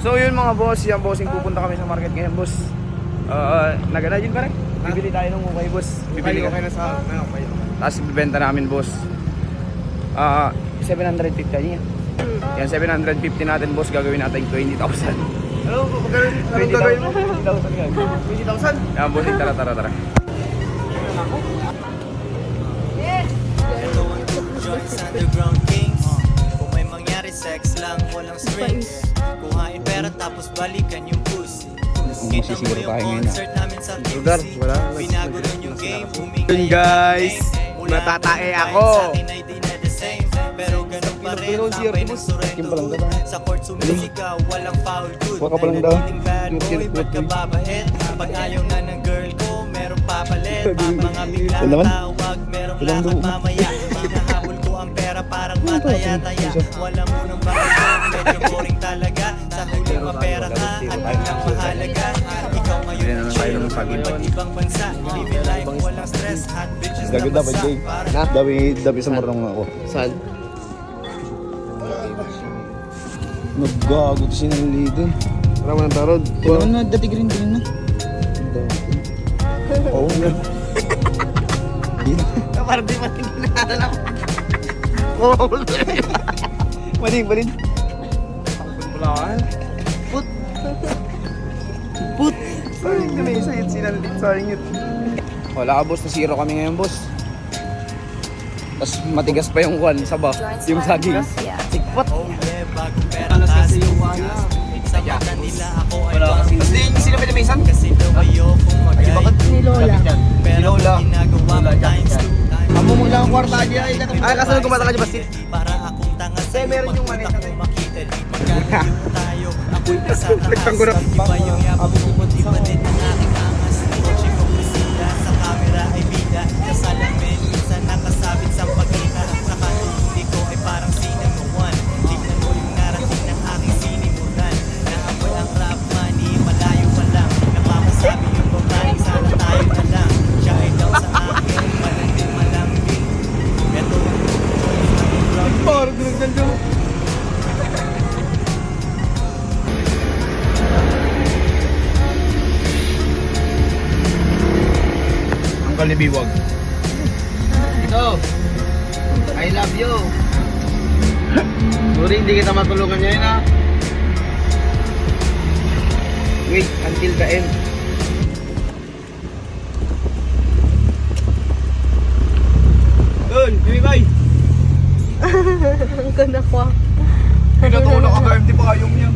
So yun mga boss, yan bossing pupunta kami sa market ngayon boss. Uh, nagana din pare. Bibili tayo ng ukay boss. Bibili Okay, okay ka. na sa... Ano, okay. Tapos ibibenta namin boss. Ah, 750 niya. Yan 750 natin boss, gagawin natin 20,000. Ano, magkano, anong gagawin mo? 20,000 yan. 20,000? Yan bossing, tara tara tara. Walang strings Kuhain pera tapos balikan yung pussy. Kita mo yung concert namin sa Lugar, wala. Binago rin yung game, yung guys. game. Mula Natatae ako. Pero ganun pa rin, tambay ng surrendo Sa court sumisigaw, walang foul good Waka pa lang daw. Bad boy, ba't ka babait? Pag ayaw na ng girl ko, meron papalit. Mga biglang tawag, meron lakad mamaya. Mga habol ko ang pera parang mataya-taya. Wala mo nang bakit medyo boring talaga Sa huli mapera ka at biglang mahalaga Ikaw ngayon Bili na lang tayo ng saging. Iba't ibang bansa, living life, walang stress Hot bitches na Jay. Para Dabi, dabi sa marang ako. Saan? Naggago si Nalidon. Wala mo ng tarod. Ito na, dati green green na. Oo nga. Parang di pa tinaanan ako. Maling, maling. Wala ka. Put. Put. Sayang yun eh, sayang sinanlit, sayang yun. Wala ka boss, nasiro kami ngayon boss. Tapos matigas pa yung kwan, saba, yung saging. Tikpat. Oh pera kasi nila ako ay bakit Hindi, sino isang? Kasi daw ayokong magay Ni Lola. Pero Lola. times two Amo mo lang ang kwarta niya. Ay, kasunod ko mata ka dyan, Basit. Para akong tanga sa'yo meron yung Pagpunta mali. Ko makita di magkakayo Ang kalibiwag. Ito. I love you. Sorry, hindi kita matulungan ngayon ha. Wait until the end. Yun, Jimmy Bay. Ang ganda ko. Pinatulog ka ba? Hindi pa kayong yan.